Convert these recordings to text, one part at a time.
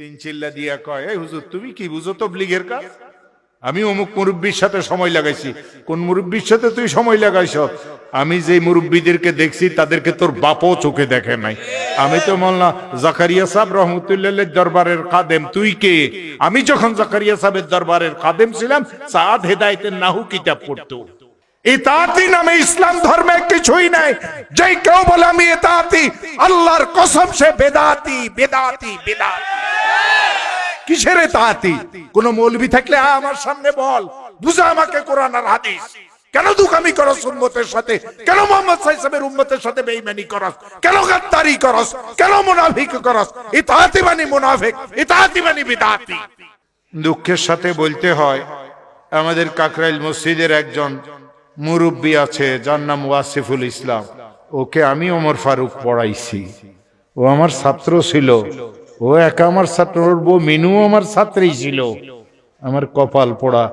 তিন চিল্লা দিয়া কয়, এই হুজুর, তুমি কি বুঝো তো ব্লিগের কাজ? আমি অমুক মুরব্বীর সাথে সময় লাগাইছি। কোন মুরব্বীর সাথে তুই সময় লাগাইছ? আমি যে মুরব্বীদেরকে দেখছি, তাদেরকে তোর বাপও চোখে দেখে নাই। আমি তো বললা জাকারিয়া সাহেব রহমতুল্লাহ দরবারের কাদেম। তুই কে? আমি যখন জাকারিয়া সাহেবের দরবারের কাদেম ছিলাম, সাদ হেদায়তের নাহু কিতাব পড়তো। নামে ইসলাম ধর্মে কিছুই নাই। যে কেউ বলে, আমি ইতাতি, আল্লাহর কসম সে বেদাতি বেদাতি বেদাতি। কিসের তাহাতি? কোন মৌলবি থাকলে আমার সামনে বল। বুঝা আমাকে কোরআন আর হাদিস। কেন দুকামি করস উম্মতের সাথে? কেন মোহাম্মদ সাইসামের উম্মতের সাথে বেঈমানি করস? কেন গাদ্দারি করস? কেন মুনাফিক করস? ইতাহাতি মানে মুনাফিক ইতাহাতি মানে বিদাতি। দুঃখের সাথে বলতে হয়, আমাদের কাকরাইল মসজিদের একজন মুরব্বী আছে, যার নাম ওয়াসিফুল ইসলাম। ওকে আমি ওমর ফারুক পড়াইছি। ও আমার ছাত্র ছিল। ও একা আমার ছাত্র বউ মিনু আমার ছাত্রী ছিল। আমার কপাল পোড়া।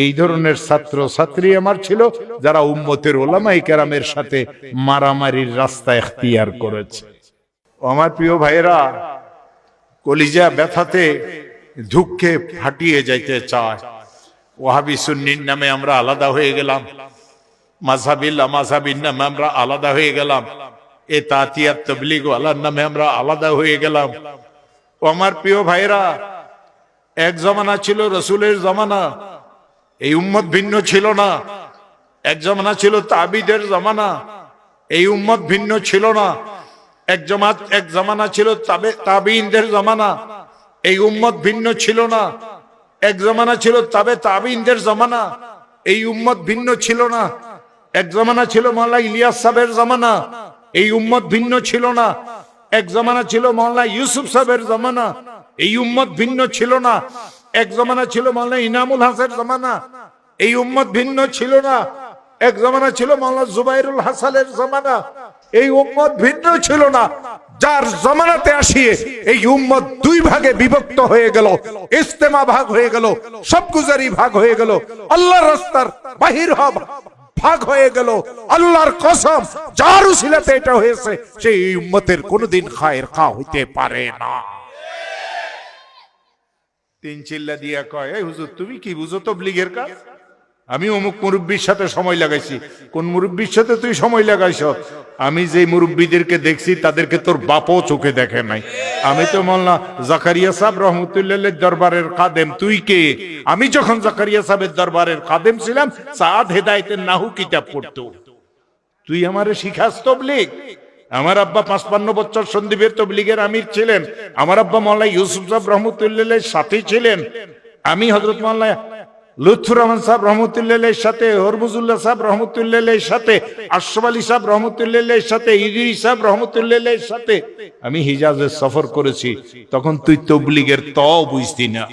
এই ধরনের ছাত্র ছাত্রী আমার ছিল যারা উম্মতের ওলামাই কেরামের সাথে মারামারির রাস্তা এখতিয়ার করেছে। আমার প্রিয় ভাইয়েরা, কলিজা ব্যথাতে দুঃখে ফাটিয়ে যাইতে চায়। ওহাবি সুন্নির নামে আমরা আলাদা হয়ে গেলাম। মাঝাবিল্লা মাঝাবির নামে আমরা আলাদা হয়ে গেলাম। এ তাতিয়াত তবলিগ নামে আমরা আলাদা হয়ে গেলাম। ও আমার প্রিয় ভাইরা এক জমানা ছিল রসুলের জমানা, এই উম্মত ভিন্ন ছিল না। এক জমানা ছিল তাবিদের জমানা, এই উম্মত ভিন্ন ছিল না। এক জমাত, এক জমানা ছিল তাবে, তাবিনদের জমানা, এই উম্মত ভিন্ন ছিল না। এক জমানা ছিল তবে তাবিনদের জমানা, এই উম্মত ভিন্ন ছিল না। এক জমানা ছিল মাওলা ইলিয়াস সাহেবের জমানা, এই উম্মত ভিন্ন ছিল না। এক জমানা ছিল মাওলা ইউসুফ সাহেবের জমানা। এই উম্মত ভিন্ন ছিল না। এক জমানা ছিল মাওলা ইনামুল হাসানের জমানা। এই উম্মত ভিন্ন ছিল না। এক জমানা ছিল মাওলা জুবাইরুল হাসানের জমানা। এই উম্মত ভিন্ন ছিল না। যার জমানাতে আসিয়ে এই উম্মত দুই ভাগে বিভক্ত হয়ে গেল। ইস্তেমা ভাগ হয়ে গেল। সবগুজারি ভাগ হয়ে গেল। আল্লাহ রাস্তার বাহির হব ভাগ হয়ে গেল। আল্লাহর কসম, যার উসিলাতে এটা হয়েছে, সেই উম্মতের কোনদিন খায়ের খা হইতে পারে না। তিন চিল্লা দিয়া কয়, এই হুজুর, তুমি কি বুঝো তো ব্লিগের কাজ? আমি অমুক মুরব্বীর সাথে সময় লাগাইছি। কোন মুরব্বীর সাথে তুই সময় লাগাইছ? আমি যে মুরব্বীদেরকে দেখছি, তাদেরকে তোর বাপও চোখে দেখে নাই। আমি তো বললা জাকারিয়া সাহেব রহমতুল্লাহ দরবারের কাদেম তুই কে? আমি যখন জাকারিয়া সাহেবের দরবারের কাদেম ছিলাম, সাদ হেদায়তের নাহু কিতাব পড়তো। তুই আমারে শিখাস তবলিগ? আমার আব্বা পাঁচপান্ন বছর সন্দীপের তবলিগের আমির ছিলেন। আমার আব্বা মোল্লা ইউসুফ সাহেব রহমতুল্লাহ সাথে ছিলেন। আমি হজরত মোল্লা লুৎফুর রহমান সাহেব রহমতুল্লাহ সাথে হরবুজুল্লাহ সাহেব রহমতুল্লাহ সাথে, আশরাফ আলী সাহেব রহমতুল্লাহ সাথে ইদিরি সাহেব রহমতুল্লাহ সাথে আমি হিজাজের সফর করেছি। তখন তুই তবলিগের ত বুঝতি না।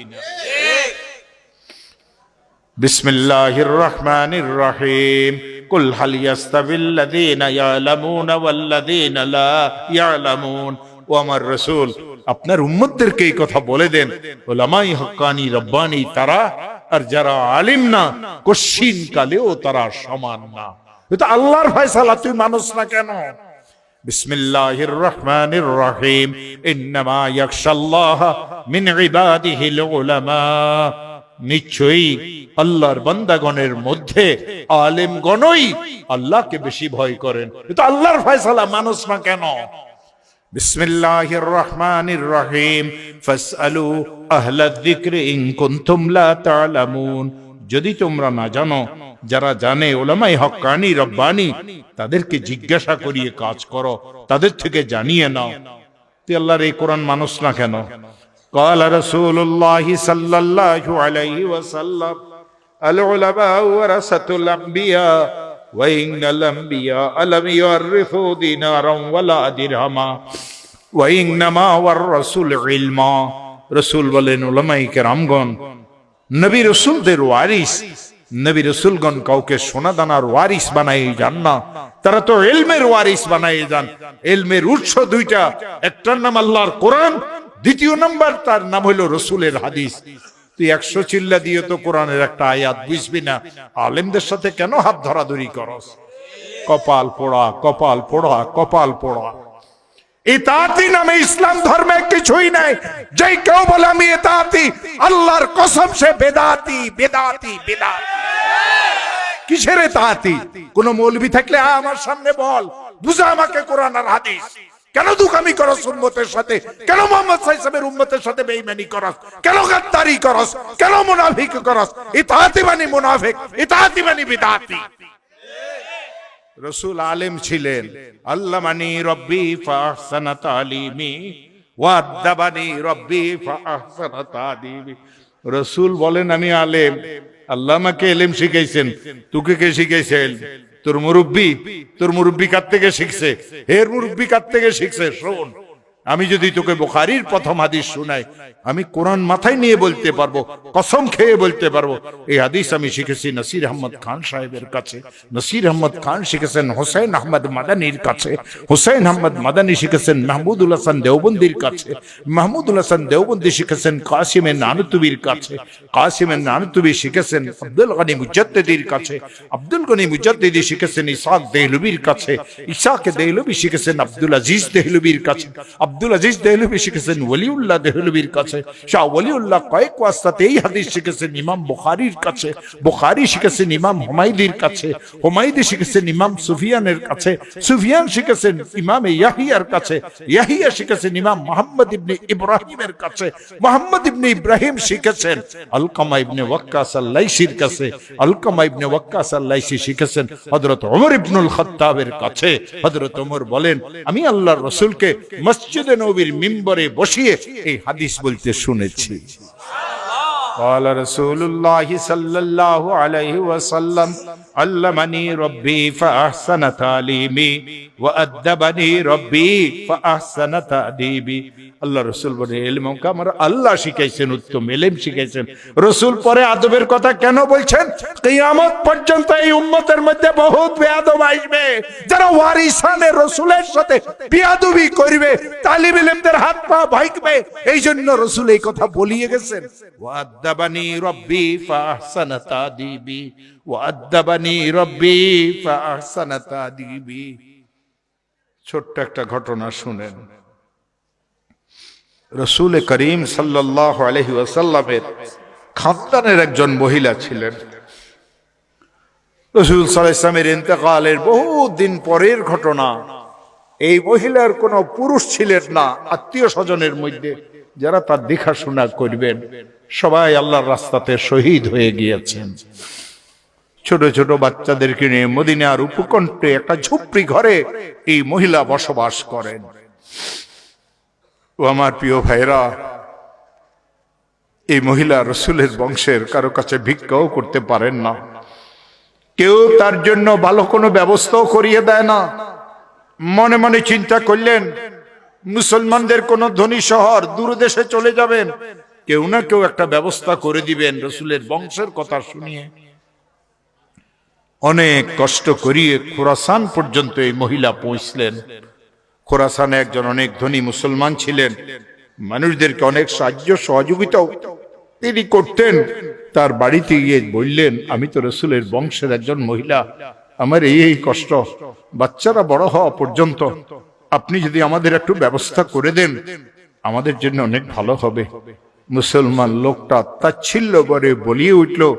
বিসমিল্লাহির রহমানির রহিম। কুল হাল ইয়াস্তাবিল্লাযীনা ইয়ালামুনা ওয়াল্লাযীনা লা ইয়ালামুন। ও আমার রাসূল, আপনার উম্মতদেরকে এই কথা বলে দেন। ওলামাই হক্কানি রব্বানি, তারা আর যারা আলিম না, কশিন কালেও তারা সমান না। এটা আল্লাহর ফয়সালা, তুই মানুষ না কেন? বিসমিল্লাহির রহমানির রহিম। ইন্নামা ইয়াখশাল্লাহ মিন ইবাদিহিল উলামা। নিশ্চয়ই আল্লাহর বান্দাগণের মধ্যে আলেমগণই আল্লাহকে বেশি ভয় করেন। এটা আল্লাহর ফয়সালা, মানুষ না কেন? বিসমিল্লাহির রহমানির রহিম ফাসআলু আহলাদ যিকরি ইন কুনতুম লা তা'লামুন যদি তোমরা না জানো যারা জানে ওলামাই হক্কানি রব্বানি তাদেরকে জিজ্ঞাসা করিয়ে কাজ করো তাদের থেকে জানিয়ে নাও তুই আল্লাহর এই কোরআন মানুষ না কেন قال رسول الله صلى الله عليه وسلم العلماء ورثة الأنبياء وإن الأنبياء لم يورثوا دينارا ولا درهما وإنما ورثوا العلم রসুল বলেন ওলামাই কেরামগণ নবী রসুলদের ওয়ারিস নবী রসুলগণ কাউকে সোনা দানার ওয়ারিস বানাই যান না তারা তো এলমের ওয়ারিস বানাই যান এলমের উৎস দুইটা একটার নাম আল্লাহর কোরআন দ্বিতীয় নাম্বার তার নাম হলো রসুলের হাদিস তুই একশো চিল্লা দিয়ে তো কোরআনের একটা আয়াত, বুঝবি না? আলেমদের সাথে কেন হাত ধরাধরি করস? কপাল পোড়া কপাল পোড়া কপাল পোড়া। ইতাতি নামে ইসলাম ধর্মে কিছুই নাই। যে কেউ বলে, আমি ইতাতি আল্লাহর কসম, সে বেদাতি বেদাতি বেদাতি। কিসের ইতাতি কোন মৌলবি থাকলে আমার সামনে বল, বুঝা আমাকে কোরআন আর হাদিস। কেন দুকামি করস উম্মতের সাথে? কেন মোহাম্মদ সাইসাবের উম্মতের সাথে বেঈমানি করস? কেন গাদ্দারি করস? কেন মুনাফিক করস? ইতাতি মানে মুনাফিক ইতাতি মানে বিদাতি। রসুল আলেম ছিলেন। আল্লামানি রব্বি ফাহসানা তালিমি, ওয়াদ্দাবানি রব্বি ফাহসানা তাদিবি রসুল বলেন, আমি আলেম। আল্লাহ আমাকে এলেম শিখাইছেন। তোকে কে শিখাইছেন? তোর মুরব্বী তোর মুরব্বী কার থেকে শিখছে? এর মুরব্বী কার থেকে শিখছে? শোন। আমি যদি তোকে বুখারির প্রথম হাদিস শোনাই, আমি কোরআন মাথায় নিয়ে বলতে পারব, কসম খেয়ে বলতে পারব। এই হাদিস আমি শিখেছি নসির আহমদ খান সাহেবের কাছে। নসির আহমদ খান শিখেছেন হোসেন আহমদ মাদানির কাছে। হোসেন আহমদ মাদানি শিখেছেন মাহমুদুল হাসান দেওবন্দির কাছে। মাহমুদুল হাসান দেওবন্দি শিখেছেন কাসিমের নানুতুবির কাছে। কাসিমের নানুতুবি শিখেছেন আব্দুল গনি মুজাদ্দিদির কাছে। আব্দুল গনি মুজাদ্দিদি শিখেছেন ইসাক দেহলুবির কাছে। ইসাক দেহলুবি শিখেছেন আব্দুল আজিজ দেহলুবির কাছে। আব্দুল আজিজ দেহলুবি শিখেছেন, ওলিউল্লাহ দেহলুবির কাছে। শাহ ওলিউল্লাহ কয়েক ওয়াস্তাতে এই হাদিস শিখেছেন, ইমাম বুখারীর কাছে। বুখারী শিখেছেন, ইমাম হুমায়দির কাছে। হুমায়দি শিখেছেন, ইমাম সুফিয়ানের কাছে। সুফিয়ান শিখেছেন, ইমাম ইয়াহিয়ার কাছে। ইয়াহিয়া শিখেছেন, ইমাম মোহাম্মদ ইবনে ইব্রাহিমের কাছে। মোহাম্মদ ইবনে ইব্রাহিম শিখেছেন, আলকামা ইবনে ওয়াক্কাস আল্লাইসির কাছে। আলকামা ইবনে ওয়াক্কাস আল্লাইসি শিখেছেন, হযরত ওমর ইবনুল খাত্তাবের কাছে। হযরত ওমর বলেন, আমি আল্লাহর রাসূলকে মসজিদে নববীর মিম্বরে বসিয়ে এই হাদিস বলতে শুনেছি। قال رسول الله صلى الله عليه وسلم علمني ربي فأحسن تعليمي وأدبني ربي فأحسن تأديبي আল্লাহ রসুল বলে এলম আমার আল্লাহ শিখাইছেন উত্তম এলেম শিখাইছেন রসুল পরে আদবের কথা কেন বলছেন কিয়ামত পর্যন্ত এই উম্মতের মধ্যে বহুত বেয়াদব আসবে যারা ওয়ারিসানে রসুলের সাথে বিয়াদবি করবে তালিব ইলমদের হাত পা ভাইকবে এই জন্য রসুল এই কথা বলিয়ে গেছেন ওয়াদ্দাবানি রব্বি ফাহসানা তাদিবি ওয়াদ্দাবানি রব্বি ফাহসানা ছোট্ট একটা ঘটনা শুনেন। রসুল করিম সাল্লাহ আলহি ওয়াসাল্লামের খানদানের একজন মহিলা ছিলেন। রসুল সাল্লামের ইন্তেকালের বহু দিন পরের ঘটনা। এই মহিলার কোনো পুরুষ ছিলেন না, আত্মীয় স্বজনের মধ্যে, যারা তার দেখাশোনা করবেন। সবাই আল্লাহর রাস্তাতে শহীদ হয়ে গিয়েছেন। ছোট ছোট বাচ্চাদেরকে নিয়ে মদিনার উপকণ্ঠে একটা ঝুপড়ি ঘরে এই মহিলা বসবাস করেন। ও আমার প্রিয় ভাইরা এই মহিলা রসুলের বংশের কারও কাছে ভিক্ষাও করতে পারেন না। কেউ তার জন্য ভালো কোনো ব্যবস্থাও করিয়ে দেয় না। মনে মনে চিন্তা করলেন, মুসলমানদের কোন ধনী শহর দূরদেশে চলে যাবেন। কেউ না কেউ একটা ব্যবস্থা করে দিবেন রসুলের বংশের কথা শুনিয়ে। অনেক কষ্ট করিয়ে খোরাসান পর্যন্ত এই মহিলা পৌঁছলেন। খোরাসানে একজন অনেক ধনী মুসলমান ছিলেন। মানুষদেরকে অনেক সাহায্য সহযোগিতাও তিনি করতেন। তার বাড়িতে গিয়ে বললেন, আমি তো রসুলের বংশের একজন মহিলা। আমার এই এই কষ্ট। বাচ্চারা বড় হওয়া পর্যন্ত আপনি যদি আমাদের একটু ব্যবস্থা করে দেন, আমাদের জন্য অনেক ভালো হবে। মুসলমান লোকটা তাচ্ছিল্য করে বলিয়ে উঠল,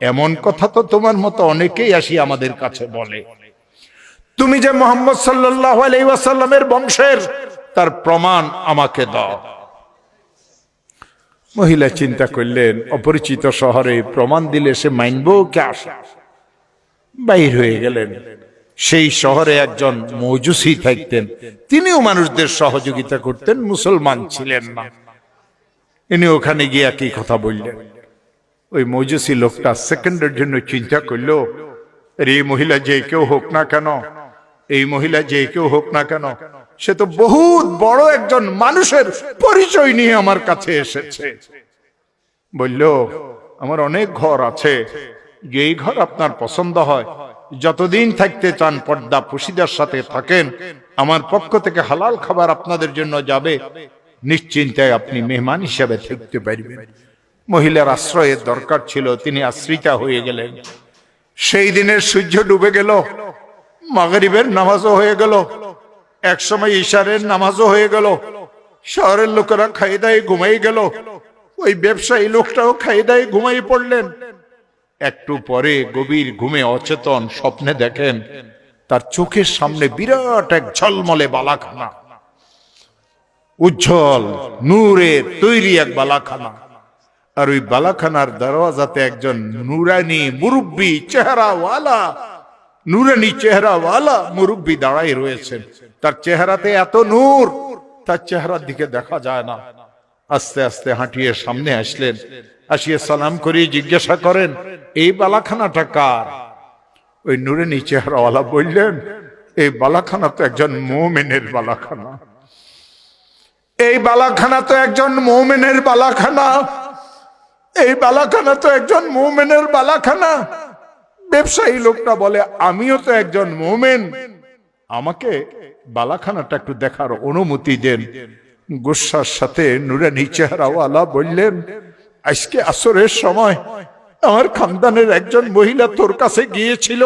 এমন কথা তো তোমার মতো অনেকেই আসি আমাদের কাছে বলে। তুমি যে মোহাম্মদ সাল্লাহ আলাইসাল্লামের বংশের, তার প্রমাণ আমাকে দাও। মহিলা চিন্তা করলেন, অপরিচিত শহরে প্রমাণ দিলে সে মাইনব কে আসা। বাইর হয়ে গেলেন। সেই শহরে একজন মৌজুসি থাকতেন। তিনিও মানুষদের সহযোগিতা করতেন, মুসলমান ছিলেন না। ইনি ওখানে গিয়ে একই কথা বললেন। ওই মৌজুসি লোকটা সেকেন্ডের জন্য চিন্তা করল, আর, এই মহিলা যে কেউ হোক না কেন, এই মহিলা যে কেউ হোক না কেন, সে তো বহুত বড় একজন মানুষের পরিচয় নিয়ে আমার কাছে এসেছে। বলল, আমার অনেক ঘর আছে, যেই ঘর আপনার পছন্দ হয়। যতদিন থাকতে চান পর্দা পুশিদার সাথে থাকেন, আমার পক্ষ থেকে হালাল খাবার আপনাদের জন্য যাবে। নিশ্চিন্তায় আপনি মেহমান হিসাবে থাকতে পারবেন। মহিলার আশ্রয়ের দরকার ছিল, তিনি আশ্রিতা হয়ে গেলেন। সেই দিনের সূর্য ডুবে গেল, মাগরিবের নামাজও হয়ে গেল এক সময় ইশারের নামাজও হয়ে গেল, শহরের লোকেরা খাই দায় ঘুমাই গেল, ওই ব্যবসায়ী লোকটাও খাই দায় ঘুমাই পড়লেন। একটু পরে গভীর ঘুমে অচেতন স্বপ্নে দেখেন, তার চোখের সামনে বিরাট এক ঝলমলে বালাখানা। উজ্জ্বল নূরের তৈরি এক বালাখানা। আর ওই বালাখানার দরওয়াজাতে একজন নুরানি মুরব্বী চেহারাওয়ালা, নুরানি চেহারাওয়ালা মুরব্বী দাঁড়াই রয়েছেন। তার চেহারাতে এত নূর, তার চেহারার দিকে দেখা যায় না। আস্তে আস্তে হাঁটিয়ে সামনে আসলেন। আসিয়ে সালাম করিয়ে জিজ্ঞাসা করেন, এই বালাখানাটা কার? ওই নুরানি চেহারাওয়ালা বললেন, এই বালাখানা তো একজন মোমেনের বালাখানা। এই বালাখানা তো একজন মোমেনের বালাখানা। এই বালাখানা তো একজন মোমেনের বালাখানা। ব্যবসায়ী লোকটা বলে, আমিও তো একজন মোমেন। আমাকে বালাখানাটা একটু দেখার অনুমতি দেন। গুসার সাথে নুরানি চেহারাওয়ালা বললেন, আজকে আসরের সময় আমার খানদানের একজন মহিলা তোর কাছে গিয়েছিল।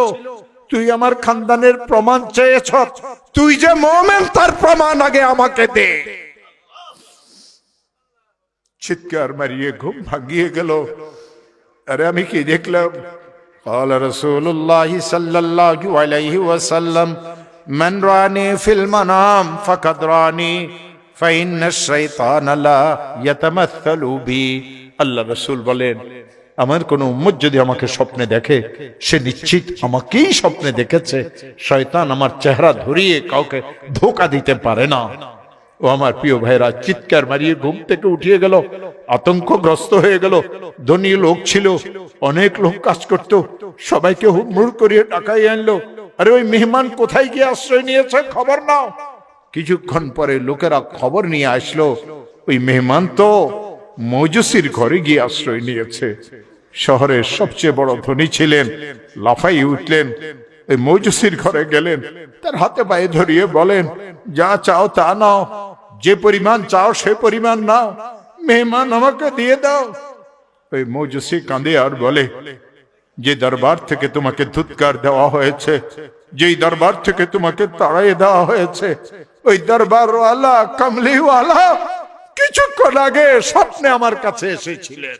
তুই আমার খানদানের প্রমাণ চেয়েছ। তুই যে মোমেন, তার প্রমাণ আগে আমাকে দে। চিৎকার মারিয়ে ঘুম ভাঙিয়ে গেল আরে আমি কি দেখলাম قال رسول الله صلى الله عليه وسلم من راني في المنام فقد راني فإن الشيطان لا يتمثل بي আল্লাহ রসুল বলেন আমার কোন উম্মত যদি আমাকে স্বপ্নে দেখে সে নিশ্চিত আমাকেই স্বপ্নে দেখেছে শয়তান আমার চেহারা ধরিয়ে কাউকে ধোকা দিতে পারে না ও আমার প্রিয় ভাইরা চিৎকার মারিয়ে ঘুম থেকে উঠিয়ে গেল, আতঙ্কগ্রস্ত হয়ে গেল। ধনী লোক ছিল, অনেক লোক কাজ করত, সবাইকে হুড়মুড় করিয়ে টাকাই আনলো। আরে ওই মেহমান কোথায় গিয়ে আশ্রয় নিয়েছে খবর নাও। কিছুক্ষণ পরে লোকেরা খবর নিয়ে আসলো, ওই মেহমান তো মৌজুসির ঘরে গিয়ে আশ্রয় নিয়েছে। শহরের সবচেয়ে বড় ধনী ছিলেন লাফাই উঠলেন, ওই মৌজুসির ঘরে গেলেন, তার হাতে পায়ে ধরিয়ে বলেন, যা চাও তা নাও। যে পরিমাণ চাও সে পরিমাণ নাও। মেহমান আমাকে দিয়ে দাও। ওই মৌজুসি কাঁদে আর বলে, যে দরবার থেকে তোমাকে ধুৎকার দেওয়া হয়েছে, যেই দরবার থেকে তোমাকে তাড়াইয়ে দেওয়া হয়েছে, ওই দরবারওয়ালা, কামলিওয়ালা কিছুক্ষণ আগে স্বপ্নে আমার কাছে এসেছিলেন।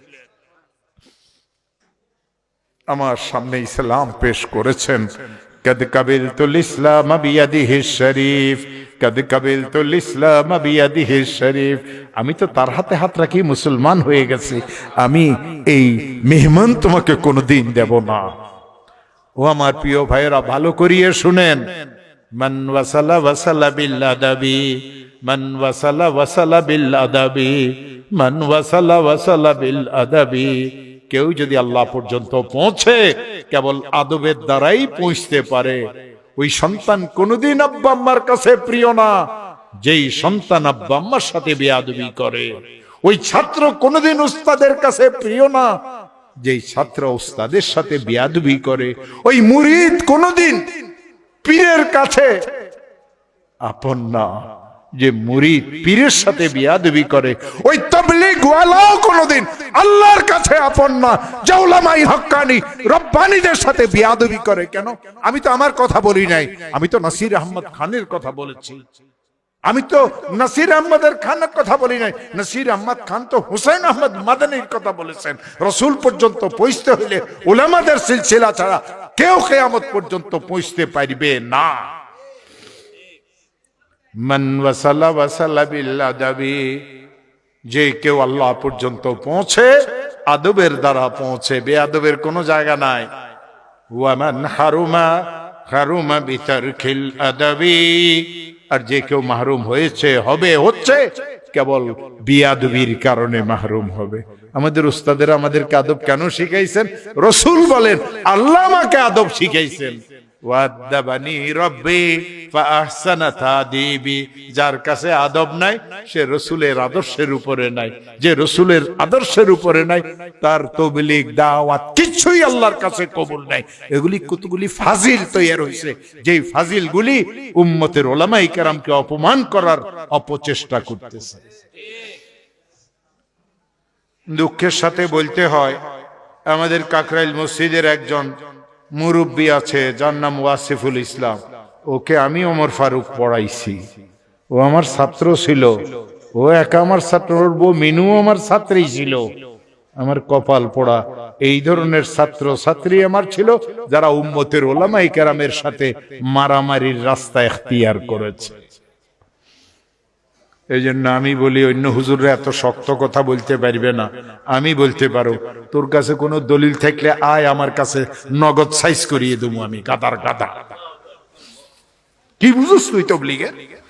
আমার সামনে ইসলাম পেশ করেছেন। কদ কবিল তুল ইসলাম শরীফ আমি তো তার হাতে হাত রাখি, মুসলমান হয়ে গেছি। আমি এই মেহমান তোমাকে কোনোদিন দেব না। ও আমার প্রিয় ভাইয়েরা, ভালো করিয়ে শুনেন। মান ওয়াসালা ওয়াসালা বিল আদাবি মান ওয়াসালা ওয়াসালা বিল আদাবি মান ওয়াসালা ওয়াসালা বিল আদাবি কেউ যদি আল্লাহ পর্যন্ত পৌঁছে, কেবল আদবের দ্বারাই পৌঁছতে পারে। ওই সন্তান কোনোদিন আব্বা আম্মার কাছে প্রিয় না। যেই সন্তান আব্বা আম্মার সাথে বেয়াদবি করে। ওই ছাত্র কোনোদিন উস্তাদের কাছে প্রিয় না। যেই ছাত্র উস্তাদের সাথে বেয়াদবি করে। ওই মুরিদ কোনোদিন পীরের কাছে আপন না। যে মুরিদ পীরের সাথে বিয়াদবি করে। ওই তবলিগ ওয়ালাও কোনোদিন আল্লাহর কাছে আপন না জাউলামাই হক্কানি, রব্বানিদের সাথে বিয়াদবি করে কেন? আমি তো আমার কথা বলি নাই, আমি তো নাসির আহমদ খানের কথা বলেছি। আমি তো নাসির আহমদের খানের কথা বলি নাই, নাসির আহমদ খান তো হুসাইন আহমদ মাদানির কথা বলেছেন। রসুল পর্যন্ত পৌঁছতে হইলে ওলামাদের সিলসিলা ছাড়া কেউ কেয়ামত পর্যন্ত পৌঁছতে পারবে না। মান ওয়াসালা ওয়াসালা বিল আদাবি যে কেউ আল্লাহ পর্যন্ত পৌঁছে, আদবের দ্বারা পৌঁছে। বেআদবের কোনো জায়গা নাই। ওয়ামান হারুমা হারুমা বিতারখিল আদাবি। আর যে কেউ মাহরুম হয়েছে, হবে, হচ্ছে, কেবল বিয়াদবির কারণে মাহরুম হবে। আমাদের উস্তাদের আমাদেরকে আদব কেন শিখাইছেন? রসুল বলেন, আল্লাহ আমাকে আদব শিখাইছেন। ওয়াদ্দাবানি রব্বি তাদিবি। যার কাছে আদব নাই, সে রসুলের আদর্শের উপরে নাই। যে রসুলের আদর্শের উপরে নাই, তার তবলিগ, দাওয়াত কিছুই আল্লাহর কাছে কবুল নাই। এগুলি কতগুলি ফাজিল তৈরি হয়েছে যেই ফাজিল গুলি উম্মতের ওলামাই কেরামকে অপমান করার অপচেষ্টা করতেছে। দুঃখের সাথে বলতে হয়, আমাদের কাকরাইল মসজিদের একজন মুরব্বী আছে, যার নাম ওয়াসিফুল ইসলাম। ওকে আমি ওমর ফারুক পড়াইছি। ও আমার ছাত্র ছিল। ও একা আমার ছাত্র বউ মিনু আমার ছাত্রী ছিল। আমার কপাল পড়া, এই ধরনের ছাত্র ছাত্রী আমার ছিল, যারা উম্মতের ওলামাই কেরামের সাথে মারামারির রাস্তা এখতিয়ার করেছে। এই জন্য আমি বলি, অন্য হুজুররা এত শক্ত কথা বলতে পারবে না। আমি বলতে পারো, তোর কাছে কোনো দলিল থাকলে আয় আমার কাছে নগদ সাইজ করিয়ে দেবো আমি, কাতার কাতা কি বুঝুস তুই তবলিগে